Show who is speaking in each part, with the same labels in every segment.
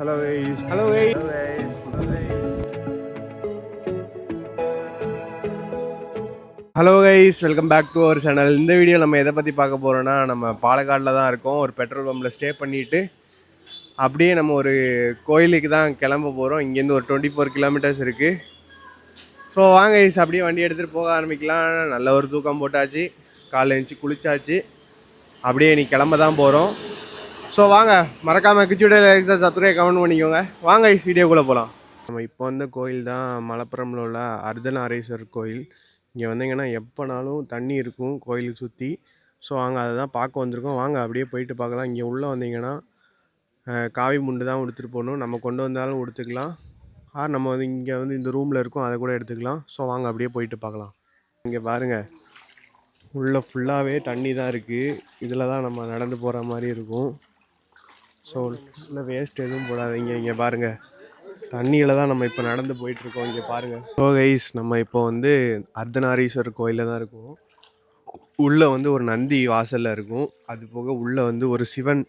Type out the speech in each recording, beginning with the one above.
Speaker 1: Hello guys hello guys hello guys welcome back to our channel இந்த video நம்ம எதை பற்றி பார்க்க போகிறோன்னா நம்ம பாலக்காடில் தான் இருக்கோம். ஒரு பெட்ரோல் பம்பில் ஸ்டே பண்ணிவிட்டு அப்படியே நம்ம ஒரு கோயிலுக்கு தான் கிளம்ப போகிறோம் இங்கேருந்து ஒரு டுவெண்ட்டி ஃபோர் கிலோமீட்டர்ஸ் இருக்குது ஸோ வாங்க கைஸ் அப்படியே வண்டி எடுத்துகிட்டு போக ஆரம்பிக்கலாம். நல்ல ஒரு தூக்கம் போட்டாச்சு. காலைல எழுந்துச்சி குளிச்சாச்சு. அப்படியே நீ கிளம்ப தான் போகிறோம் ஸோ வாங்க மறக்காமல் கிச்சுடைய எக்ஸா சத்துரையை கமெண்ட் பண்ணிக்கோங்க. வாங்க இஸ் வீடியோக்குள்ளே போகலாம் நம்ம இப்போ வந்த கோயில் தான் மலப்புரமில் உள்ள அர்த்தநாரீஸ்வரர் கோயில். இங்கே வந்தீங்கன்னா எப்போனாலும் தண்ணி இருக்கும் கோயிலுக்கு சுற்றி ஸோ வாங்க அதை தான் பார்க்க வந்திருக்கோம். வாங்க அப்படியே போயிட்டு பார்க்கலாம். இங்கே உள்ளே வந்தீங்கன்னா காவி முண்டு தான் உடுத்துட்டு போகணும். நம்ம கொண்டு வந்தாலும் உடுத்துக்கலாம். ஆர் நம்ம வந்து இங்கே வந்து இந்த ரூமில் இருக்கும் அதை கூட எடுத்துக்கலாம். ஸோ வாங்க அப்படியே போயிட்டு பார்க்கலாம். இங்கே பாருங்கள் உள்ளே ஃபுல்லாகவே தண்ணி தான் இருக்குது இதில் தான் நம்ம நடந்து போகிற மாதிரி இருக்கும். ஸோ இல்லை வேஸ்ட் எதுவும் போடாதீங்க. இங்கே பாருங்கள் தண்ணியில் தான் நம்ம இப்போ நடந்து போயிட்டுருக்கோம். இங்கே பாருங்கள் ஸோ கைஸ் நம்ம இப்போ வந்து அர்த்தநாரீஸ்வரர் கோயிலில் தான் இருக்கோம். உள்ளே வந்து ஒரு நந்தி வாசலில் இருக்கும். அது போக உள்ளே வந்து ஒரு சிவன்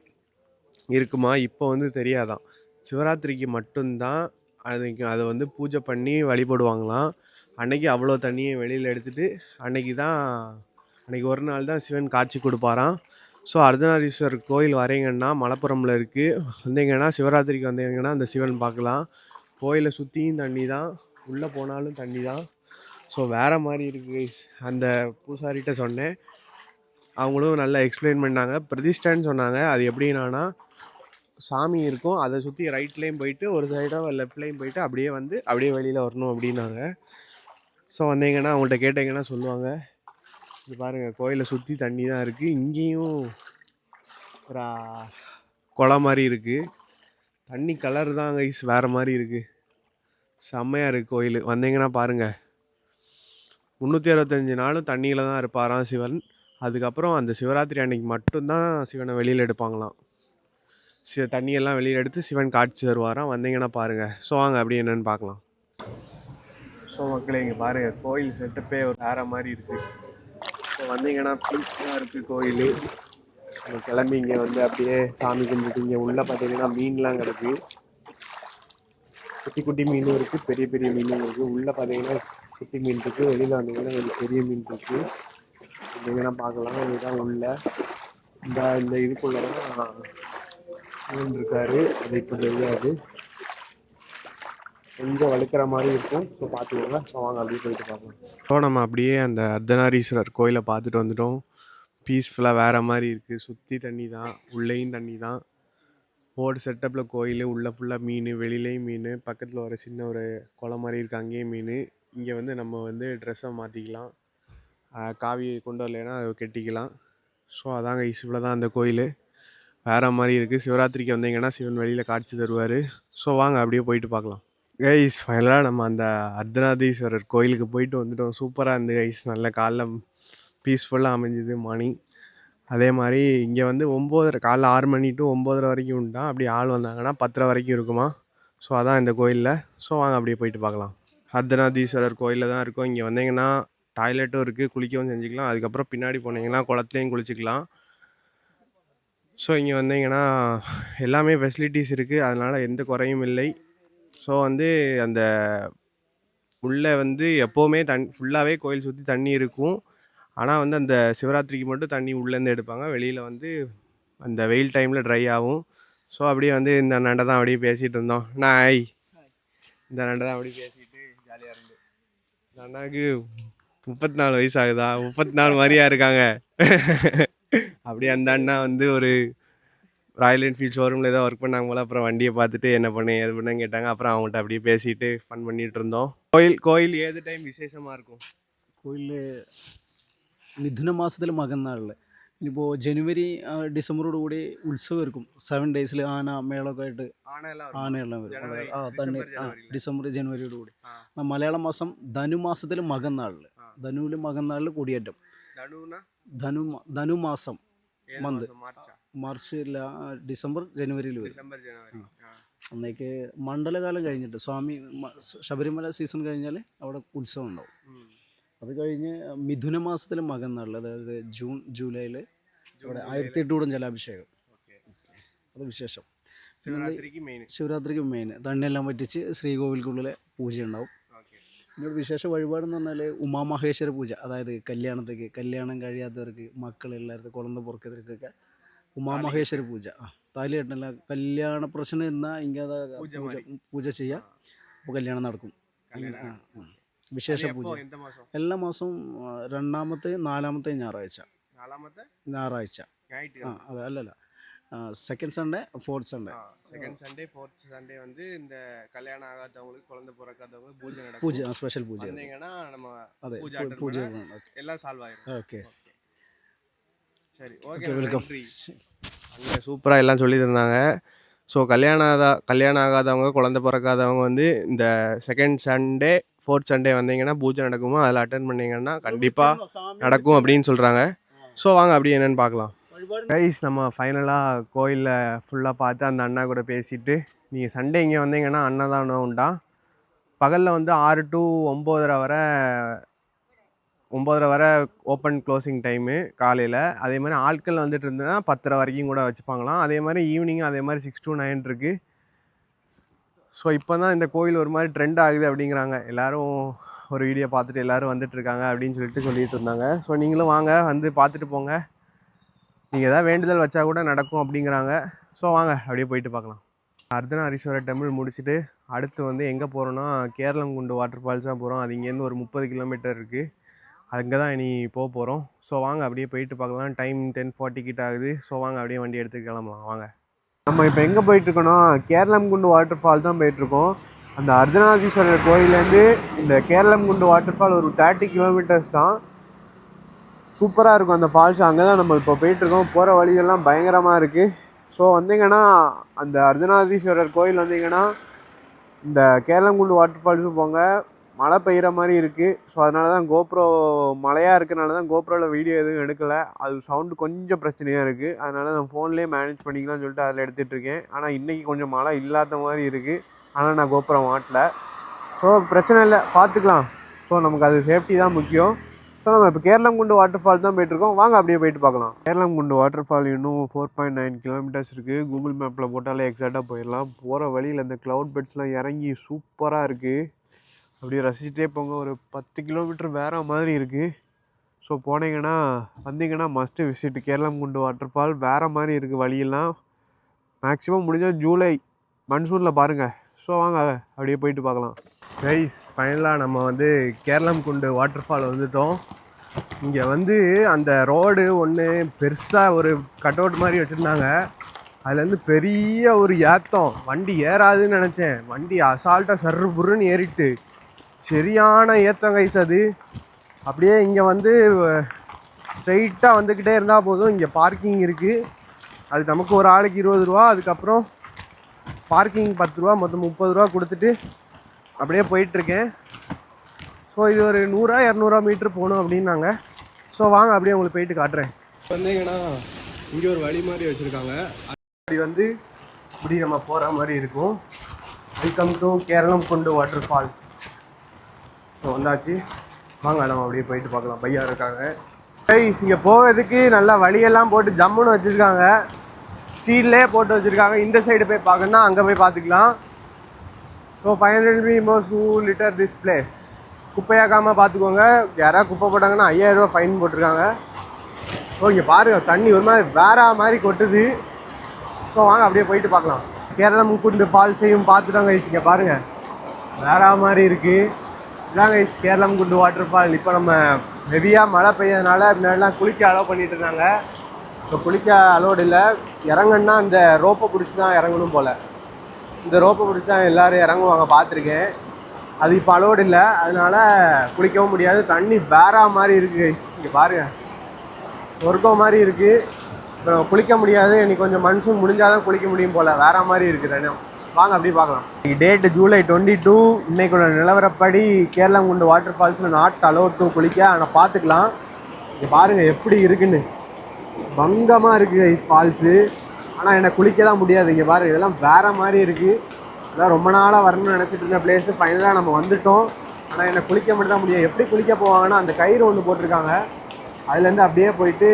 Speaker 1: இருக்குமா? இப்போ வந்து தெரியாதான். சிவராத்திரிக்கு மட்டும்தான் அதுக்கு அதை வந்து பூஜை பண்ணி வழிபடுவாங்களாம். அன்னைக்கு அவ்வளோ தண்ணியை வெளியில் எடுத்துகிட்டு அன்னைக்கு தான் அன்னைக்கு ஒரு நாள் தான் சிவன் காட்சி கொடுப்பாராம். ஸோ அர்த்தநாரீஸ்வரர் கோயில் வரீங்கன்னா மலப்புரமில் இருக்குது வந்தீங்கன்னா சிவராத்திரிக்கு வந்தீங்கன்னா அந்த சிவன் பார்க்கலாம். கோயிலை சுற்றியும் தண்ணி தான் உள்ளே போனாலும் தண்ணி தான் ஸோ வேறு மாதிரி இருக்குது அந்த பூசாரிகிட்ட சொன்னேன். அவங்களும் நல்லா எக்ஸ்பிளைன் பண்ணாங்க. பிரதிஷ்டைன்னு சொன்னாங்க. அது எப்படின்னா சாமி இருக்கும். அதை சுற்றி ரைட்லேயும் போயிட்டு ஒரு சைடாக லெஃப்ட்லேயும் போயிட்டு அப்படியே வந்து அப்படியே வெளியில் வரணும் அப்படின்னாங்க. ஸோ வந்தீங்கன்னா அவங்கள்ட்ட கேட்டீங்கன்னா சொல்லுவாங்க. இது பாருங்கள் கோயிலை சுற்றி தண்ணி தான் இருக்குது இங்கேயும் ஒரு குளம் மாதிரி இருக்குது தண்ணி கலர் தான் கைஸ் வேறு மாதிரி இருக்குது செம்மையாக இருக்குது கோயில். வந்தீங்கன்னா பாருங்கள் முந்நூற்றி அறுபத்தஞ்சு நாளும் தண்ணியில் தான் இருப்பாராம் சிவன். அதுக்கப்புறம் அந்த சிவராத்திரி அன்னைக்கு மட்டும்தான் சிவனை வெளியில் எடுப்பாங்களாம். சி தண்ணியெல்லாம் வெளியில் எடுத்து சிவன் காட்சி தருவாராம். வந்தீங்கன்னா பாருங்கள் ஸோ வாங்க அப்படி என்னென்னு பார்க்கலாம். ஸோ மக்களே இங்கே பாருங்கள் கோயில் செட்டப்பே ஒரு வேறு மாதிரி இருக்குது இப்போ வந்தீங்கன்னா பீஸ்ஃபுல்லாக இருக்குது கோயில். நீங்க கிளம்பி இங்கே வந்து அப்படியே சாமி கும்பிட்டு இங்கே உள்ளே பார்த்தீங்கன்னா மீன்லாம் கிடக்கு. குட்டி குட்டி மீனும் இருக்குது பெரிய பெரிய மீனும் இருக்குது உள்ளே பார்த்தீங்கன்னா குட்டி மீன் இருக்குது வெளியில் வந்தீங்கன்னா பெரிய மீன் இருக்குது வந்தீங்கன்னா பார்க்கலாம் இதுதான் உள்ள. இந்த இந்த இதுக்குள்ளே தான் மீன் இருக்காரு. அது இப்போ தெரியாது. கொஞ்சம் வலிக்கிற மாதிரி இருக்கும். ஸோ பார்த்துக்கோங்க வாங்க அப்படியே போயிட்டு பார்க்கலாம் ஸோ நம்ம அப்படியே அந்த அர்த்தநாரீஸ்வரர் கோயிலை பார்த்துட்டு வந்துட்டோம். பீஸ்ஃபுல்லாக வேறு மாதிரி இருக்குது சுற்றி தண்ணி தான். உள்ளேயும் தண்ணி தான். ஓடு செட்டப்பில் கோயில் உள்ளே ஃபுல்லாக மீன் வெளியிலேயும் மீன் பக்கத்தில் ஒரு சின்ன ஒரு குளம் மாதிரி இருக்குது அங்கேயும் மீன். இங்கே வந்து நம்ம வந்து ட்ரெஸ்ஸை மாற்றிக்கலாம் காவி கொண்டு வரலைன்னா அதை கெட்டிக்கலாம். ஸோ அதாங்க இவ்வளோ தான் அந்த கோயில். வேறு மாதிரி இருக்குது சிவராத்திரிக்கு வந்தீங்கன்னா சிவன் வெளியில் காட்சி தருவார். ஸோ வாங்க அப்படியே போயிட்டு பார்க்கலாம் கைஸ் ஃபைனலாக நம்ம அந்த அர்த்தநாதீஸ்வரர் கோயிலுக்கு போயிட்டு வந்துட்டோம். சூப்பராக இருந்து கைஸ் நல்ல காலைல பீஸ்ஃபுல்லாக அமைஞ்சுது மார்னிங் அதே மாதிரி இங்கே வந்து ஒம்போதரை காலைல ஆறு மணி டு ஒம்போதரை வரைக்கும் உண்டா? அப்படி ஆள் வந்தாங்கன்னா பத்தரை வரைக்கும் இருக்குமா? ஸோ அதான் இந்த கோயிலில். ஸோ வாங்க அப்படியே போயிட்டு பார்க்கலாம். அர்த்தநாதீஸ்வரர் கோயிலில் தான் இருக்கும். இங்கே வந்தீங்கன்னா டாய்லெட்டும் இருக்குது குளிக்கவும் செஞ்சுக்கலாம். அதுக்கப்புறம் பின்னாடி போனீங்கன்னா குளத்துலையும் குளிச்சுக்கலாம். ஸோ இங்கே வந்தீங்கன்னா எல்லாமே ஃபெசிலிட்டிஸ் இருக்குது அதனால் எந்த குறையும் இல்லை. ஸோ வந்து அந்த உள்ளே வந்து எப்போவுமே தண் ஃபுல்லாகவே கோயில் சுற்றி தண்ணி இருக்கும். ஆனால் வந்து அந்த சிவராத்திரிக்கு மட்டும் தண்ணி உள்ளேருந்து எடுப்பாங்க. வெளியில் வந்து அந்த வெயில் டைமில் ட்ரை ஆகும். ஸோ அப்படியே வந்து இந்த அண்ணாண்ட தான் அப்படியே பேசிகிட்டு இருந்தோம். நாய் இந்த அண்ணாண்ட தான் அப்படியே பேசிட்டு ஜாலியாக இருந்து. இந்த அண்ணாவுக்கு முப்பத்தி நாலு வயசு ஆகுதா? முப்பத்தி நாலு மாதிரியா இருக்காங்க. அப்படியே அந்த அண்ணா வந்து ஒரு ராயல் என்ஃபீல்ட் ஷோரூமில் ஏதோ ஒர்க் பண்ணாங்க போல அப்புறம் வண்டியை பார்த்துட்டு என்ன பண்ணேன் எது பண்ணேன்னு கேட்டாங்க அப்புறம் அவங்கள்ட்ட அப்படியே பேசிட்டு ஃபன் பண்ணிட்டு இருந்தோம் கோயில் கோயில் ஏது டைம் விசேஷமாக இருக்கும்
Speaker 2: കോയിലിൽ മിഥുന മാസത്തിൽ മകന്നാളിൽ ഇനിയിപ്പോൾ ജനുവരി ആ, ഡിസംബറോട് കൂടി ഉത്സവം ഇരിക്കും സെവൻ ഡേയ്സിൽ ആന മേളമൊക്കെ ആയിട്ട്
Speaker 1: ஆனால்
Speaker 2: ആനയെല്ലാം വരും
Speaker 1: ജനുവരി,
Speaker 2: ആ തന്നെ
Speaker 1: ഡിസംബർ,
Speaker 2: ആ
Speaker 1: ജനുവരിയിൽ.
Speaker 2: ഡിസംബർ ജനുവരിയോട് കൂടി
Speaker 1: ആ.
Speaker 2: ആ, മലയാള മാസം ധനുമാസത്തിൽ മകന്നാളിൽ
Speaker 1: ആ.
Speaker 2: ധനുവിൽ മകന്നാളിൽ കൂടിയേറ്റം
Speaker 1: நடுவுனா
Speaker 2: ധനു ധനുമാസം
Speaker 1: ஏழு
Speaker 2: மந்து.
Speaker 1: மாசம் மார்ச்சா
Speaker 2: മാർച്ച് ഡിസംബർ ജനുവരിയിൽ വരും.
Speaker 1: ഡിസംബർ ജനുവരി.
Speaker 2: അന്നേക്ക് മണ്ഡലകാലം കഴിഞ്ഞിട്ട് സ്വാമി ശബരിമല സീസൺ കഴിഞ്ഞാൽ അവിടെ ഉത്സവം ഉണ്ടാവും. അത് കഴിഞ്ഞ് മിഥുന മാസത്തിലെ മകന്നാളിൽ അതായത് ജൂൺ ജൂലൈയിൽ അവിടെ ആയിരത്തി എട്ടൂടം ജലാഭിഷേകം. അത് വിശേഷം.
Speaker 1: ശിവരാത്രിക്ക് മെയിൻ
Speaker 2: ശിവരാത്രിക്ക് മെയിൻ ശ്രീകോവിൽക്കുള്ളിലെ പൂജ ഉണ്ടാവും
Speaker 1: ഓക്കെ.
Speaker 2: വിശേഷ വിശേഷ വഴിപാടെന്ന് പറഞ്ഞാൽ ഉമാമഹേശ്വര പൂജ. അതായത് കല്യാണത്തേക്ക് കല്യാണം കഴിയാത്തവർക്ക് മക്കൾ എല്ലാവർക്കും കുളന്ത പുറക്കത്തിർക്കൊക്കെ ഉമാമഹേശ്വര പൂജ ആ താലി കെട്ടല്ല കല്യാണ പ്രശ്നം എന്നാ ഇങ്ങനെ പൂജ പൂജ ചെയ്യാം അപ്പോൾ കല്യാണം നടക്കും അങ്ങനെ, ആ, ഉം. വിശേഷ പൂജ
Speaker 1: എന്ത മാസം
Speaker 2: എല്ലാ മാസവും ആ, രണ്ടാമത്തെ നാലാമത്തെ ഞായറാഴ്ച
Speaker 1: നാലാമത്തെ
Speaker 2: ഞായറാഴ്ച
Speaker 1: ஞாயிற்று
Speaker 2: ആ അതെ അല്ലല്ല second Sunday fourth Sunday
Speaker 1: second Sunday fourth Sunday வந்து இந்த கல்யாணம் ஆகாதவங்களுக்கு குழந்தை பிறக்காதவங்க பூஜை நடக்கும்
Speaker 2: പൂജ സ്പെഷ്യൽ പൂജ
Speaker 1: வந்தீங்கன்னா நம்ம
Speaker 2: അതെ
Speaker 1: பூஜை
Speaker 2: പൂ-
Speaker 1: attend
Speaker 2: പൂജ
Speaker 1: பண்ணா எல்லாம் சால்வ் ஆயிரும்
Speaker 2: ഓക്കെ
Speaker 1: சரி
Speaker 2: ஓகே வெல்கம்
Speaker 1: அங்கே சூப்பராக எல்லாம் சொல்லி தந்தாங்க ஸோ கல்யாணம் ஆகா கல்யாணம் ஆகாதவங்க குழந்தை பிறக்காதவங்க வந்து இந்த செகண்ட் சண்டே ஃபோர்த் சண்டே வந்தீங்கன்னா பூஜை நடக்குமோ அதில் அட்டன் பண்ணீங்கன்னா கண்டிப்பாக நடக்கும் அப்படின்னு சொல்கிறாங்க ஸோ வாங்க அப்படி என்னன்னு பார்க்கலாம். கைஸ் நம்ம ஃபைனலாக கோயிலில் ஃபுல்லாக பார்த்து அந்த அண்ணா கூட பேசிட்டு நீங்கள் சண்டே இங்கே வந்தீங்கன்னா அன்னதானம் உண்டா? பகலில் வந்து ஆறு டு ஒம்போதரை வரை ஒம்போதரை வரை ஓப்பன் க்ளோசிங் டைமு காலையில். அதே மாதிரி ஆட்கள் வந்துட்டு இருந்ததுன்னா பத்தரை வரைக்கும் கூட வச்சுப்பாங்களாம். அதே மாதிரி ஈவினிங் அதே மாதிரி சிக்ஸ் டு நைன் இருக்குது ஸோ இப்போ தான் இந்த கோயில் ஒரு மாதிரி ட்ரெண்ட் ஆகுது அப்படிங்கிறாங்க. எல்லோரும் ஒரு வீடியோ பார்த்துட்டு எல்லாரும் வந்துட்டுருக்காங்க அப்படின்னு சொல்லிட்டு சொல்லிட்டு இருந்தாங்க. ஸோ நீங்களும் வாங்க வந்து பார்த்துட்டு போங்க. நீங்கள் எதாவது வேண்டுதல் வச்சா கூட நடக்கும் அப்படிங்கிறாங்க. ஸோ வாங்க அப்படியே போயிட்டு பார்க்கலாம். அர்த்தநாரீஸ்வரர் டெம்பிள் முடிச்சுட்டு அடுத்து வந்து எங்கே போகிறோன்னா கேரளங்குண்டு வாட்டர் ஃபால்ஸ் தான் போகிறோம் அது இங்கேருந்து ஒரு முப்பது கிலோமீட்டர் இருக்குது அங்கே தான் இனி போக போகிறோம் ஸோ வாங்க அப்படியே போயிட்டு பார்க்கலாம். டைம் டென் ஃபார்ட்டி கிட்ட ஆகுது. ஸோ வாங்க அப்படியே வண்டி எடுத்து கிளம்பலாம். வாங்க. நம்ம இப்போ எங்கே போயிட்டுருக்கோன்னா கேரளம்குண்டு வாட்டர் ஃபால் தான் போயிட்டுருக்கோம் அந்த அர்த்தநாதீஸ்வரர் கோயிலேருந்து இந்த கேரளம்குண்டு வாட்டர் ஃபால் ஒரு தேர்ட்டி கிலோமீட்டர்ஸ் தான். சூப்பராக இருக்கும் அந்த ஃபால்ஸ் அங்கே தான் நம்ம இப்போ போயிட்டுருக்கோம் போகிற வழியெல்லாம் பயங்கரமாக இருக்குது ஸோ வந்தீங்கன்னா அந்த அர்த்தநாதீஸ்வரர் கோயில் வந்தீங்கன்னா இந்த கேரளங்குண்டு வாட்டர் ஃபால்ஸும் போங்க. மழை பெய்கிற மாதிரி இருக்குது ஸோ அதனால தான் கோப்ரோ மழையாக இருக்கனால தான் கோப்ரோவில் வீடியோ எதுவும் எடுக்கலை. அது சவுண்டு கொஞ்சம் பிரச்சனையாக இருக்குது அதனால நான் ஃபோன்லேயே மேனேஜ் பண்ணிக்கலாம்னு சொல்லிட்டு அதில் எடுத்துகிட்டு இருக்கேன். ஆனால் இன்றைக்கி கொஞ்சம் மழை இல்லாத மாதிரி இருக்குது ஆனால் நான் கோப்ரோ மாட்டல. ஸோ பிரச்சனை இல்லை. பார்த்துக்கலாம் ஸோ நமக்கு அது சேஃப்டி தான் முக்கியம். ஸோ நம்ம இப்போ கேரளங்குண்டு வாட்டர் ஃபால் தான் போயிட்டுருக்கோம். வாங்க அப்படியே போயிட்டு பார்க்கலாம். கேரளங்குண்டு வாட்டர் ஃபால் இன்னும் ஃபோர் பாயிண்ட் நைன் கிலோமீட்டர்ஸ் இருக்குது கூகுள் மேப்பில் போட்டாலே எக்ஸாக்டாக போயிடலாம். போகிற வழியில் இந்த க்ளவுட் பெட்ஸ்லாம் இறங்கி சூப்பராக இருக்குது அப்படியே ரசிச்சுட்டே போங்க. ஒரு பத்து கிலோமீட்டர் வேற மாதிரி இருக்குது ஸோ போனீங்கன்னா வந்தீங்கன்னா must visit Keralamkundu water fall வேறு மாதிரி இருக்குது வழியெல்லாம். மேக்ஸிமம் முடிஞ்சால் ஜூலை மன்சூனில் பாருங்கள் ஸோ வாங்க அப்படியே போயிட்டு பார்க்கலாம். ரைஸ் ஃபைனலாக நம்ம வந்து கேரளம் குண்டு வாட்டர் ஃபால் வந்துட்டோம். இங்கே வந்து அந்த ரோடு ஒன்று பெருசாக ஒரு கட் அவுட் மாதிரி வச்சுருந்தாங்க. அதுலேருந்து பெரிய ஒரு ஏத்தம். வண்டி ஏறாதுன்னு நினச்சேன். வண்டி அசால்ட்டாக சர்ரு புருன்னு ஏறிட்டு. சரியான ஏத்தம் கைஸ் அது. அப்படியே இங்கே வந்து ஸ்ட்ரைட்டாக வந்துக்கிட்டே இருந்தால் போதும். இங்கே பார்க்கிங் இருக்குது அது நமக்கு ஒரு ஆளுக்கு இருபது ரூபா அதுக்கப்புறம் பார்க்கிங் பத்து ரூபா மொத்தம் முப்பது ரூபா கொடுத்துட்டு அப்படியே போயிட்டுருக்கேன். ஸோ இது ஒரு நூறா இரநூறுவா மீட்ரு போகணும் அப்படின்னாங்க. ஸோ வாங்க அப்படியே உங்களுக்கு போயிட்டு காட்டுறேன். வந்தீங்கன்னா இங்கே ஒரு வழி மாதிரி வச்சுருக்காங்க. அது வந்து இப்படி நம்ம போகிற மாதிரி இருக்கும். வெல்கம் டு கேரளம் கொண்டு வாட்டர் ஃபால் ஸோ வந்தாச்சு. வாங்க நம்ம அப்படியே போயிட்டு பார்க்கலாம். பையா இருக்காங்க. கைஸ் இங்கே போகிறதுக்கு நல்லா வழியெல்லாம் போட்டு ஜம்முன்னு வச்சுருக்காங்க. ஸ்டீல்லே போட்டு வச்சுருக்காங்க. இந்த சைடு போய் பார்க்கணுன்னா அங்கே போய் பார்த்துக்கலாம். So five hundred P to litter this place குப்பையாக்காமல் பார்த்துக்கோங்க. யாராவது குப்பை போட்டாங்கன்னா ஐயாயிரரூபா ஃபைன் போட்டிருக்காங்க. ஸோ இங்கே பாருங்கள் தண்ணி ஒரு மாதிரி வேற மாதிரி கொட்டுது. ஸோ வாங்க அப்படியே போயிட்டு பார்க்கலாம். கேரளா குண்டு ஃபால்ஸையும் பார்த்துட்டாங்க guys. இங்கே பாருங்கள் வேற மாதிரி இருக்குது இதாங்க guys, Keralam Kundu water fall இப்போ நம்ம ஹெவியாக மழை பெய்யறதுனால முன்னாடிலாம் குளிக்க அலோவ் பண்ணிட்டு இருந்தாங்க. இப்போ குளிக்க அலோடு இல்லை. இறங்கன்னா அந்த ரோப்பை பிடிச்சி தான் இறங்கணும் போல். இந்த ரோப்பை பிடிச்சா எல்லோரும் இறங்குவாங்க பார்த்துருக்கேன். அது இப்போ அலோடு இல்லை. அதனால் குளிக்கவும் முடியாது. தண்ணி வேற மாதிரி இருக்குது கைஸ் இங்கே பாருங்க. சொர்க்கம் மாதிரி இருக்குது இப்போ நம்ம குளிக்க முடியாது. இன்னைக்கு கொஞ்சம் மனுஷன் முடிஞ்சால் தான் குளிக்க முடியும் போல். வேற மாதிரி இருக்குது தண்ணி வாங்க அப்படியே பார்க்கலாம். டேட்டு ஜூலை டுவெண்ட்டி டூ இன்னைக்குள்ள நிலவரப்படி கேரளாங்குண்டு வாட்டர் ஃபால்ஸில் நாட் அலோட் டூ குளிக்க. ஆனால் பார்த்துக்கலாம். இங்கே பாருங்கள் எப்படி இருக்குன்னு. பங்கமாக இருக்குது ஐஸ் ஃபால்ஸு ஆனால் எனக்கு குளிக்க தான் முடியாது. இங்கே பாரு இதெல்லாம் வேற மாதிரி இருக்குது இதெல்லாம் ரொம்ப நாளாக வரணும்னு நினச்சிட்டு இருந்த பிளேஸு ஃபைனலாக நம்ம வந்துட்டோம். ஆனால் என்னை குளிக்க மட்டும் தான் முடியும். எப்படி குளிக்க போவாங்கன்னா அந்த கயிறு ஒன்று போட்டிருக்காங்க. அதுலேருந்து அப்படியே போயிட்டு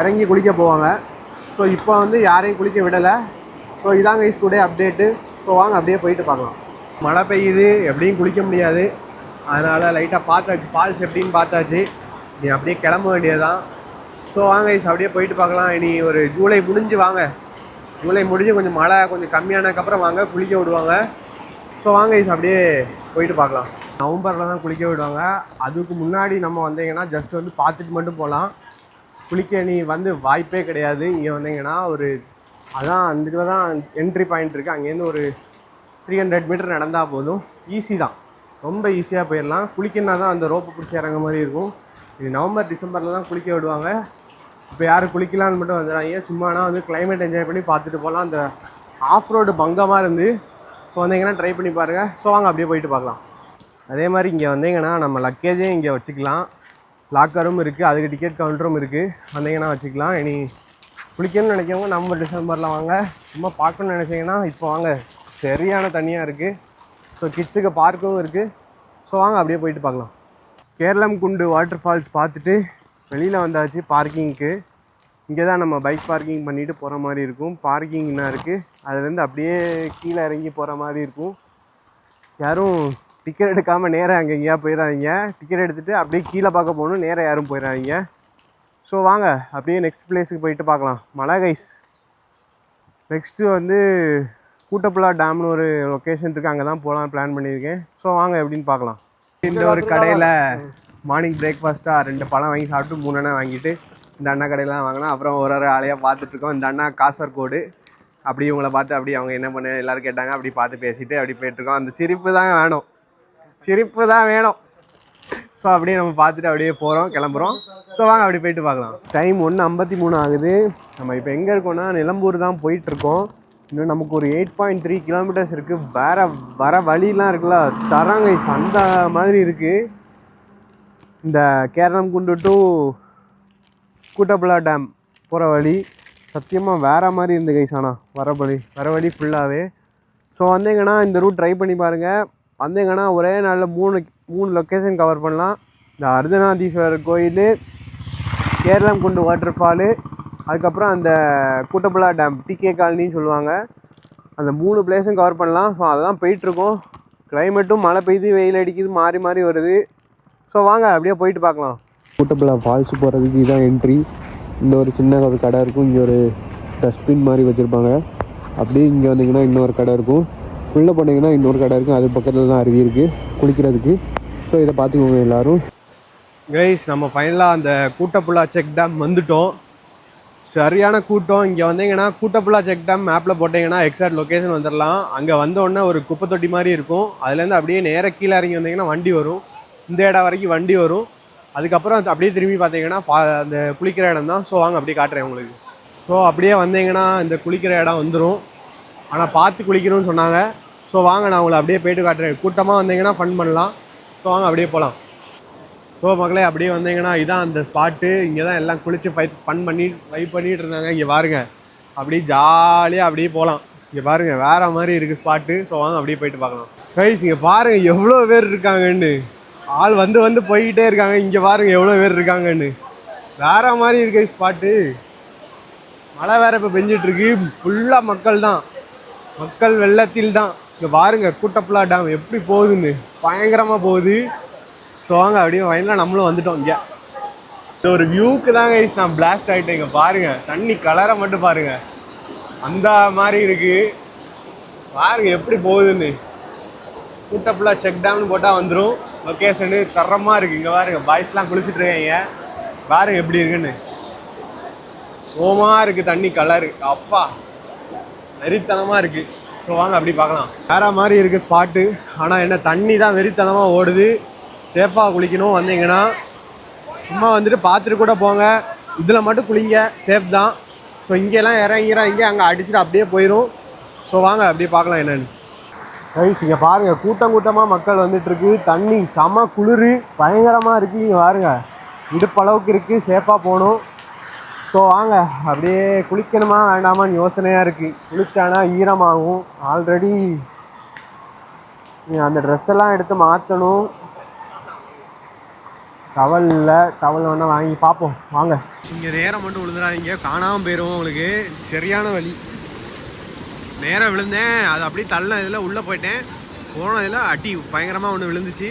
Speaker 1: இறங்கி குளிக்க போவாங்க. ஸோ இப்போ வந்து யாரையும் குளிக்க விடலை. ஸோ இதாங்க கைஸ் டுடே அப்டேட்டு ஸோ வாங்க அப்படியே போயிட்டு பார்க்கலாம். மழை பெய்யுது எப்படியும் குளிக்க முடியாது. அதனால் லைட்டாக பார்த்தாச்சு ஃபால்ஸ் எப்படின்னு பார்த்தாச்சு. நீ அப்படியே கிளம்ப வேண்டியதுதான். ஸோ வாங்க ஐஸ் அப்படியே போயிட்டு பார்க்கலாம். இனி ஒரு ஜூலை முடிஞ்சு வாங்க. ஜூலை முடிஞ்சு கொஞ்சம் மழை கொஞ்சம் கம்மியானதுக்கப்புறம் வாங்க குளிக்க விடுவாங்க. ஸோ வாங்க கைஸ் அப்படியே போயிட்டு பார்க்கலாம். நவம்பரில் தான் குளிக்க விடுவாங்க. அதுக்கு முன்னாடி நம்ம வந்தீங்கன்னா ஜஸ்ட் வந்து பார்த்துட்டு மட்டும் போகலாம். குளிக்க நீ வந்து வாய்ப்பே கிடையாது. இங்கே வந்தீங்கன்னா ஒரு அதான் அந்த தான் என்ட்ரி பாயிண்ட் இருக்குது அங்கேருந்து ஒரு த்ரீ ஹண்ட்ரட் மீட்டர் நடந்தால் போதும். ஈஸி தான். ரொம்ப ஈஸியாக போயிடலாம் குளிக்கணும்னா தான் அந்த ரோப்பு பிடிச்சி இறங்க மாதிரி இருக்கும். இது நவம்பர் டிசம்பரில் தான் குளிக்க விடுவாங்க. இப்போ யாரும் குளிக்கலான்னு மட்டும் வந்துடுறாங்க சும்மானா வந்து கிளைமேட் என்ஜாய் பண்ணி பார்த்துட்டு போகலாம். அந்த ஆஃப் ரோடு பங்கமாக இருந்து. ஸோ வந்தீங்கன்னா ட்ரை பண்ணி பாருங்கள் ஸோ வாங்க அப்படியே போயிட்டு பார்க்கலாம். அதே மாதிரி இங்கே வந்தீங்கன்னா நம்ம லக்கேஜே இங்கே வச்சுக்கலாம். லாக்கரும் இருக்குது அதுக்கு டிக்கெட் கவுண்டரும் இருக்குது வந்தீங்கன்னா வச்சுக்கலாம். இனி குளிக்கணும்னு நினைக்கிறவங்க நம்ம டிசம்பரில் வாங்க. சும்மா பார்க்கணும்னு நினச்சிங்கன்னா இப்போ வாங்க. சரியான தண்ணியாக இருக்குது ஸோ கிட்ஸுக்கு பார்க்கும் இருக்குது ஸோ வாங்க அப்படியே போயிட்டு பார்க்கலாம். கேரளம் குண்டு வாட்டர் ஃபால்ஸ் பார்த்துட்டு வெளியில் வந்தாச்சு பார்க்கிங்க்கு இங்கே தான் நம்ம பைக் பார்க்கிங் பண்ணிட்டு போகிற மாதிரி இருக்கும். பார்க்கிங் என்ன இருக்குது அதுலேருந்து அப்படியே கீழே இறங்கி போகிற மாதிரி இருக்கும். யாரும் டிக்கெட் எடுக்காமல் நேராக அங்கே எங்கேயா போயிடாதீங்க டிக்கெட் எடுத்துகிட்டு அப்படியே கீழே பார்க்க போகணும். நேராக யாரும் போயிடாதீங்க ஸோ வாங்க அப்படியே நெக்ஸ்ட் பிளேஸுக்கு போயிட்டு பார்க்கலாம். மலை கைஸ் நெக்ஸ்ட்டு வந்து கூட்டப்புலா டேம்னு ஒரு லொக்கேஷன் இருக்குது அங்கே தான் போகலாம் பிளான் பண்ணியிருக்கேன். ஸோ வாங்க எப்படின்னு பார்க்கலாம். இந்த ஒரு கடையில் மார்னிங் பிரேக்ஃபாஸ்ட்டாக ரெண்டு பழம் வாங்கி சாப்பிட்டு மூணு அண்ணா வாங்கிட்டு இந்த அண்ணா கடையிலாம் வாங்கினா அப்புறம் ஒரு ஒரு ஆளையாக பார்த்துட்ருக்கோம் இந்த அண்ணா காசர்கோடு. அப்படி இவங்கள பார்த்து அப்படி அவங்க என்ன பண்ண எல்லோரும் கேட்டாங்க. அப்படி பார்த்து பேசிட்டு அப்படி போயிட்டுருக்கோம் அந்த சிரிப்பு தான் வேணும். சிரிப்பு தான் வேணும். ஸோ அப்படியே நம்ம பார்த்துட்டு அப்படியே போகிறோம் கிளம்புறோம். ஸோ வாங்க அப்படி போயிட்டு பார்க்கலாம். டைம் ஒன்று ஐம்பத்தி மூணு ஆகுது. நம்ம இப்போ எங்கே இருக்கோம்னா நிலம்பூர் தான் போயிட்டுருக்கோம் இன்னும் நமக்கு ஒரு எயிட் பாயிண்ட் த்ரீ கிலோமீட்டர்ஸ் இருக்குது வேற வர வழிலாம் இருக்குல்ல தராங்க அந்த மாதிரி இருக்குது இந்த கேரளம் குண்டு டு கூட்டப்புலா டேம் போகிற வழி. சத்தியமாக வேறு மாதிரி இருந்து கைஸ் ஆனால் வர வழி வர வழி ஃபுல்லாகவே ஸோ வந்தீங்கன்னா இந்த ரூட் ட்ரை பண்ணி பாருங்கள் வந்தீங்கன்னா ஒரே நாளில் மூணு மூணு லொக்கேஷன் கவர் பண்ணலாம். இந்த அர்த்தநாதீஸ்வரர் கோயில் கேரளம் குண்டு வாட்டர் ஃபாலு அதுக்கப்புறம் அந்த கூட்டப்புலா டேம் டிகே காலனின்னு சொல்லுவாங்க. அந்த மூணு பிளேஸும் கவர் பண்ணலாம். ஸோ அதெல்லாம் போயிட்டுருக்கோம். கிளைமேட்டும் மழை பெய்யுது வெயில் அடிக்குது மாறி மாறி வருது. ஸோ வாங்க அப்படியே போயிட்டு பார்க்கலாம். கூட்டப்புலா ஃபால்ஸ் போகிறதுக்கு இதுதான் என்ட்ரி இந்த ஒரு சின்ன ஒரு கடை இருக்கும். இங்கே ஒரு டஸ்ட்பின் மாதிரி வச்சுருப்பாங்க. அப்படியே இங்கே வந்தீங்கன்னா இன்னொரு கடை இருக்கும். உள்ளே போனீங்கன்னா இன்னொரு கடை இருக்கும் அது பக்கத்தில் தான் அருவி இருக்குது குளிக்கிறதுக்கு. ஸோ இதை பார்த்துக்கோங்க எல்லோரும். கைஸ் நம்ம ஃபைனலாக அந்த கூட்டப்புள்ளா செக் டேம் வந்துட்டோம். சரியான கூட்டம். இங்கே வந்தீங்கன்னா கூட்டப்புள்ளா செக் டேம் மேப்பில் போட்டிங்கன்னா எக்ஸாக்ட் லொக்கேஷன் வந்துடலாம் அங்கே வந்த உடனே ஒரு குப்பை தொட்டி மாதிரி இருக்கும். அதுலேருந்து அப்படியே நேர கீழே இறங்கி வந்தீங்கன்னா வண்டி வரும். இந்த இடம் வரைக்கும் வண்டி வரும். அதுக்கப்புறம் அப்படியே திரும்பி பார்த்தீங்கன்னா பா அந்த குளிக்கிற இடம் தான். ஸோ வாங்க அப்படியே காட்டுறேன் உங்களுக்கு. ஸோ அப்படியே வந்தீங்கன்னா இந்த குளிக்கிற இடம் வந்துடும் ஆனால் பார்த்து குளிக்கணும்னு சொன்னாங்க. ஸோ வாங்க நான் உங்களை அப்படியே போயிட்டு காட்டுறேன். கூட்டமாக வந்தீங்கன்னா ஃபன் பண்ணலாம். ஸோ வாங்க அப்படியே போகலாம் ஸோ மக்களே அப்படியே வந்தீங்கன்னா இதான் அந்த ஸ்பாட்டு இங்கே தான் எல்லாம் குளித்து ஃபைட் ஃபன் பண்ணி வைப் பண்ணிட்டு இருந்தாங்க. இங்கே பாருங்க. அப்படியே ஜாலியாக அப்படியே போகலாம் இங்கே பாருங்கள் வேறு மாதிரி இருக்குது ஸ்பாட்டு ஸோ வாங்க அப்படியே போயிட்டு பார்க்கலாம். கைஸ் இங்கே பாருங்கள் எவ்வளோ பேர் இருக்காங்கன்னு. ஆள் வந்து வந்து போய்கிட்டே இருக்காங்க. இங்கே பாருங்க எவ்வளோ பேர் இருக்காங்கன்னு. வேறு மாதிரி இருக்கு ஸ்பாட்டு மழை வேற இப்போ பெஞ்சிட்ருக்கு ஃபுல்லாக மக்கள் தான் மக்கள் வெள்ளத்தில் தான் இங்கே பாருங்க கூட்டப்புலா டேம் எப்படி போகுதுன்னு. பயங்கரமாக போகுது. ஸோ வாங்க அப்படியே ஃபைனலாக நம்மளும் வந்துட்டோம் இங்கே. இந்த ஒரு வியூக்கு தான் கைஸ் நான் பிளாஸ்ட் ஆகிட்டேன் இங்கே பாருங்கள் தண்ணி கலரை மட்டும் பாருங்கள் அந்த மாதிரி இருக்குது பாருங்க எப்படி போகுதுன்னு. கூட்டப்புலா செக் டேம்னு போட்டால் வந்துடும் லொக்கேஷனு தரமாக இருக்குது இங்கே பாருங்கள் பாய்ஸ்லாம் குளிச்சுட்டு இருக்காங்க பாருங்க எப்படி இருக்குன்னு. சோமா இருக்குது தண்ணி கலரு. அப்பா நரித்தனமாக இருக்குது ஸோ வாங்க அப்படி பார்க்கலாம். வேற மாதிரி இருக்கு ஸ்பாட்டு ஆனால் என்ன தண்ணி தான் வெறித்தனமாக ஓடுது. சேஃபாக குளிக்கணும் வந்தீங்கன்னா. சும்மா வந்துட்டு பார்த்துட்டு கூட போங்க. இதில் மட்டும் குளிங்க. சேஃப் தான். ஸோ இங்கெல்லாம் இறங்கிறாங்க அங்கே அடிச்சுட்டு அப்படியே போயிடும் ஸோ வாங்க அப்படியே பார்க்கலாம் என்னன்னு. ரைஸ் இங்கே பாருங்கள் கூட்டம் கூட்டமாக மக்கள் வந்துட்டுருக்கு தண்ணி செம குளிர். பயங்கரமாக இருக்குது இங்கே பாருங்கள் இடுப்பளவுக்கு இருக்குது சேஃபாக போகணும். ஸோ வாங்க. அப்படியே குளிக்கணுமா வேண்டாமான்னு யோசனையாக இருக்குது குளிச்சானா ஈரமாகும். ஆல்ரெடி அந்த ட்ரெஸ் எல்லாம் எடுத்து மாற்றணும் டவல் இல்லை. டவல் வேணால் வாங்கி பார்ப்போம் வாங்க. இங்கே நேரம் மட்டும் விழுந்துடாதீங்க. காணாமல் போயிடும் உங்களுக்கு. சரியான வழி நேரம் விழுந்தேன். அது அப்படியே தள்ள இதில் உள்ளே போயிட்டேன். போனதில் அடி பயங்கரமாக ஒன்று விழுந்துச்சு.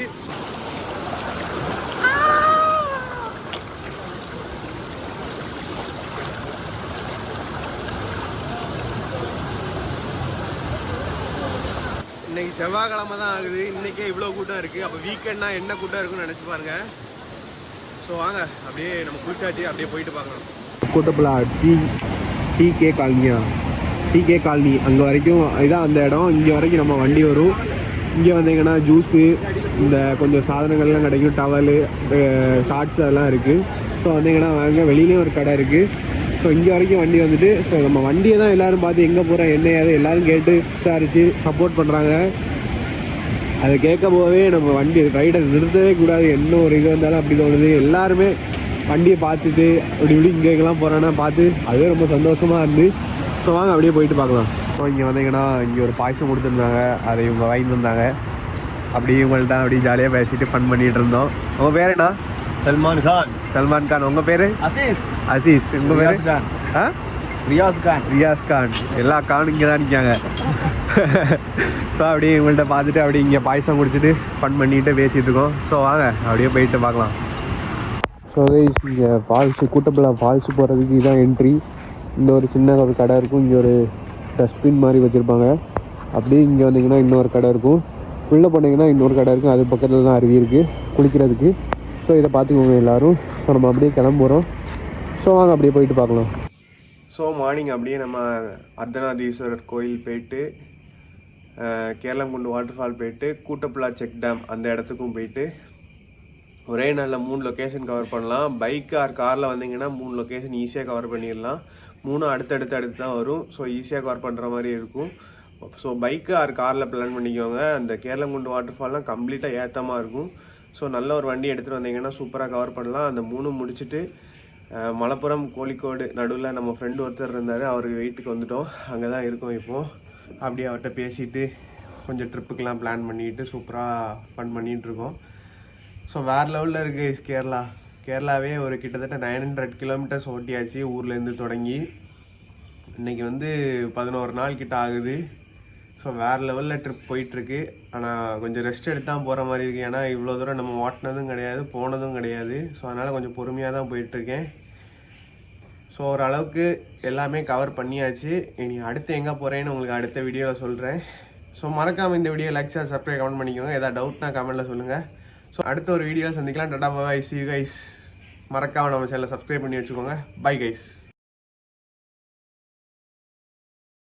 Speaker 1: இன்னைக்கு செவ்வாய்க்கிழமை தான் ஆகுது. இன்னைக்கே இவ்வளோ கூட்டம் இருக்குது அப்போ வீக்கெண்ட்னா என்ன கூட்டம் இருக்குன்னு நினச்சி பாருங்க. ஸோ வாங்க. அப்படியே நம்ம குளிச்சாச்சு. அப்படியே போயிட்டு பார்க்கலாம்.
Speaker 3: Koottappula T T K காலனியா? T K colony. அங்கே வரைக்கும் இதான் அந்த இடம். இங்கே வரைக்கும் நம்ம வண்டி வரும். இங்கே வந்தீங்கன்னா ஜூஸு இந்த கொஞ்சம் சாதனங்கள்லாம் கிடைக்கும் டவலு ஷார்ட்ஸ் அதெல்லாம் இருக்குது ஸோ வந்தீங்கன்னா வாங்க. வெளியிலேயும் ஒரு கடை இருக்குது ஸோ இங்கே வரைக்கும் வண்டி வந்துட்டு ஸோ நம்ம வண்டியை தான் எல்லோரும் பார்த்து எங்கே போகிறோம் என்ன ஏது எல்லோரும் கேட்டு விசாரித்து சப்போர்ட் பண்ணுறாங்க அதை கேட்க போகவே நம்ம வண்டி ரைடை நிறுத்தவே கூடாது. என்ன ஒரு இது வந்தாலும் அப்படி தோணுது. எல்லாருமே வண்டியை பார்த்துட்டு அப்படி இப்படி இங்கேக்கெல்லாம் போகிறோன்னா பார்த்து அதுவே ரொம்ப சந்தோஷமாக இருந்து. ஸோ வாங்க அப்படியே போயிட்டு பார்க்கலாம். ஸோ இங்கே வந்தீங்கன்னா இங்கே ஒரு பாயசம் கொடுத்துருந்தாங்க. அதை இவங்க வாங்கிட்டு வந்தாங்க. அப்படியே இவங்கள்ட்ட அப்படியே ஜாலியாக பேசிட்டு ஃபன் பண்ணிகிட்டு இருந்தோம். உங்கள் பேர் என்ன?
Speaker 1: சல்மான் கான்.
Speaker 3: சல்மான் கான். உங்கள் பேர்?
Speaker 2: அசீஸ்.
Speaker 3: அசீஸ். உங்கள் பேர். ஆ?
Speaker 2: ரியாஸ் கான்.
Speaker 3: ரியாஸ் கான். எல்லா கானும் இங்கே தான் நிற்காங்க ஸோ அப்படியே இவங்கள்ட்ட பார்த்துட்டு அப்படியே இங்கே பாயசம் குடிச்சிட்டு ஃபன் பண்ணிட்டு பேசிகிட்டு இருக்கோம். ஸோ வாங்க அப்படியே போயிட்டு பார்க்கலாம். ஸோ இங்கே ஃபால்ஸு கூட்டப்பிள்ளை ஃபால்ஸு போகிறதுக்கு இதான் என்ட்ரி இந்த ஒரு சின்ன ஒரு கடை இருக்கும். இங்கே ஒரு டஸ்ட்பின் மாதிரி வச்சுருப்பாங்க. அப்படியே இங்கே வந்தீங்கன்னா இன்னொரு கடை இருக்கும். உள்ளே போனீங்கன்னா இன்னொரு கடை இருக்கும். அது பக்கத்தில் தான் அருவி இருக்குது குளிக்கிறதுக்கு. ஸோ இதை பார்த்துக்கோங்க எல்லோரும். ஸோ நம்ம அப்படியே கிளம்புறோம். ஸோ வாங்க அப்படியே போயிட்டு பார்க்கலாம்.
Speaker 1: ஸோ மார்னிங் அப்படியே நம்ம அர்த்தநாதீஸ்வரர் கோயில் போயிட்டு கேரளங்குண்டு வாட்டர் ஃபால் போயிட்டு கூட்டப்புலா செக் டேம் அந்த இடத்துக்கும் போயிட்டு ஒரே நாளில் மூணு லொக்கேஷன் கவர் பண்ணலாம். பைக் ஆர் காரில் வந்தீங்கன்னா மூணு லொக்கேஷன் ஈஸியாக கவர் பண்ணிடலாம். மூணும் அடுத்தடுத்து அடுத்து தான் வரும். ஸோ ஈஸியாக கவர் பண்ணுற மாதிரி இருக்கும். ஸோ பைக்கு ஆர் காரில் பிளான் பண்ணிக்கோங்க. அந்த கேரளங்குண்டு வாட்டர் ஃபால்லாம் கம்ப்ளீட்டாக ஏற்றமாக இருக்கும். ஸோ நல்ல ஒரு வண்டி எடுத்துகிட்டு வந்தீங்கன்னா சூப்பராக கவர் பண்ணலாம். அந்த மூணும் முடிச்சுட்டு மலப்புரம் கோழிக்கோடு நடுவில் நம்ம ஃப்ரெண்டு ஒருத்தர் இருந்தார். அவர் வீட்டுக்கு வந்துட்டோம். அங்கே தான் இருக்கோம் இப்போது அப்படியே அவர்கிட்ட பேசிட்டு கொஞ்சம் ட்ரிப்புக்கெலாம் பிளான் பண்ணிட்டு சூப்பராக ஃபன் பண்ணிகிட்டு இருக்கோம். ஸோ வேறு லெவலில் இருக்குது கேரளா கேரளாவே ஒரு கிட்டத்தட்ட நைன் ஹண்ட்ரட் கிலோமீட்டர்ஸ் ஓட்டியாச்சு ஊர்லேருந்து தொடங்கி. இன்னைக்கு வந்து பதினோரு நாள் கிட்ட ஆகுது. ஸோ வேறு லெவலில் ட்ரிப் போயிட்டுருக்கு. ஆனால் கொஞ்சம் ரெஸ்ட் எடுத்து தான் போகிற மாதிரி இருக்குது ஏன்னா இவ்வளோ தூரம் நம்ம ஓட்டினதும் கிடையாது போனதும் கிடையாது. ஸோ அதனால் கொஞ்சம் பொறுமையாக தான் போயிட்டுருக்கேன். ஸோ ஓரளவுக்கு எல்லாமே கவர் பண்ணியாச்சு. இனி அடுத்து எங்கே போகிறேன்னு உங்களுக்கு அடுத்த வீடியோவில் சொல்கிறேன் ஸோ மறக்காமல் இந்த video like share subscribe comment பண்ணிக்கோங்க. ஏதாவது டவுட்னா கமெண்ட்டில் சொல்லுங்கள் ஸோ அடுத்த ஒரு வீடியோவில் சந்திக்கலாம். டாடா பாய் சி கைஸ் மறக்காமல் நம்ம சேனலை சப்ஸ்கிரைப் பண்ணி வச்சுக்கோங்க. Bye guys